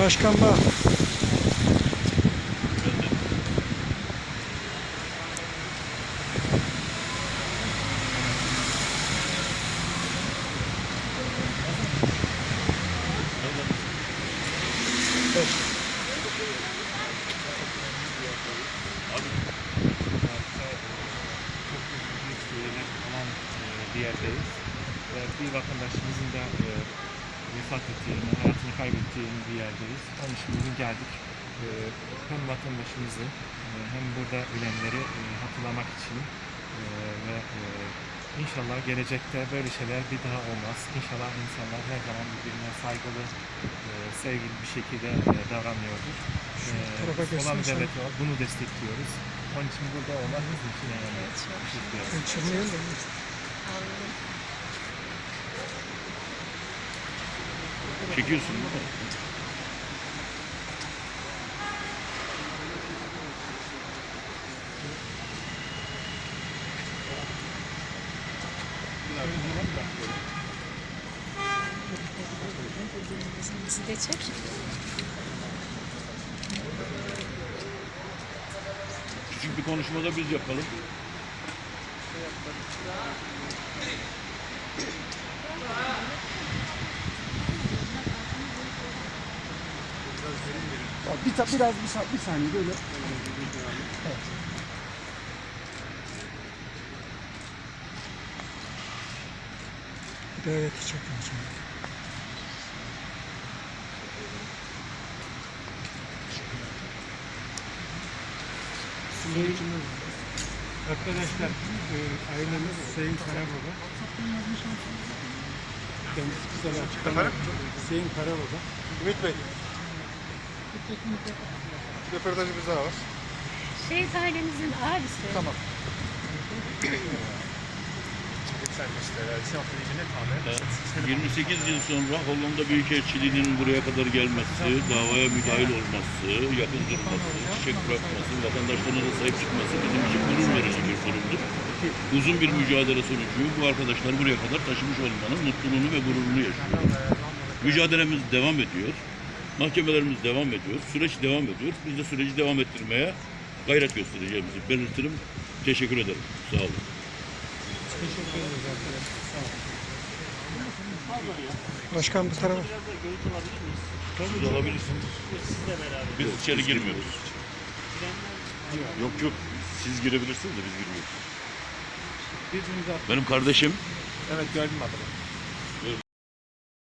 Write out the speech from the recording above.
Başkan bak. büyük şeyler olan e. Ve bir vatandaşımızın da e, vefat ettiğini, hayatını kaybettiğini bir yerdeyiz. Onun için bugün geldik. E, hem vatandaşımızı e, hem burada ölenleri e, hatırlamak için e, ve e, inşallah gelecekte böyle şeyler bir daha olmaz. İnşallah insanlar her zaman birbirine saygılı, e, sevgili bir şekilde e, davranıyordur. E, olan devlet var. Bunu destekliyoruz. Onun için burada olmak bizim için önemli. Teşekkür ederim. Çekiyorsun? Bizi de çek. Küçük bir konuşma da biz yapalım. Bir, biraz bir, bir saniye böyle. De evet çekin şimdi. Arkadaşlar, e, ailemiz Sayın Karababa. Kendisi kısa açıklama. Sayın Karababa. Ümit Bey. Röportajımız daha var. Şehit ailemizin abisi. Tamam. 28 yıl sonra Hollanda Büyükelçiliği'nin buraya kadar gelmesi, davaya müdahil olması, yakın durması, çiçek bırakması, vatandaşlarına sahip çıkması bizim için gurur verici bir durumdur. Uzun bir mücadele sonucu bu arkadaşlar buraya kadar taşımış olmanın mutluluğunu ve gururunu yaşıyor. Mücadelemiz devam ediyor. Mahkemelerimiz devam ediyor. Süreç devam ediyor. Biz de süreci devam ettirmeye gayret göstereceğimizi belirtirim. Teşekkür ederim. Sağ olun. Başkan bu tarafa. Siz alabilirsiniz. Biz içeri girmiyoruz. Yok yok. Siz girebilirsiniz de biz girmiyoruz. Benim kardeşim Evet gördüm adamı.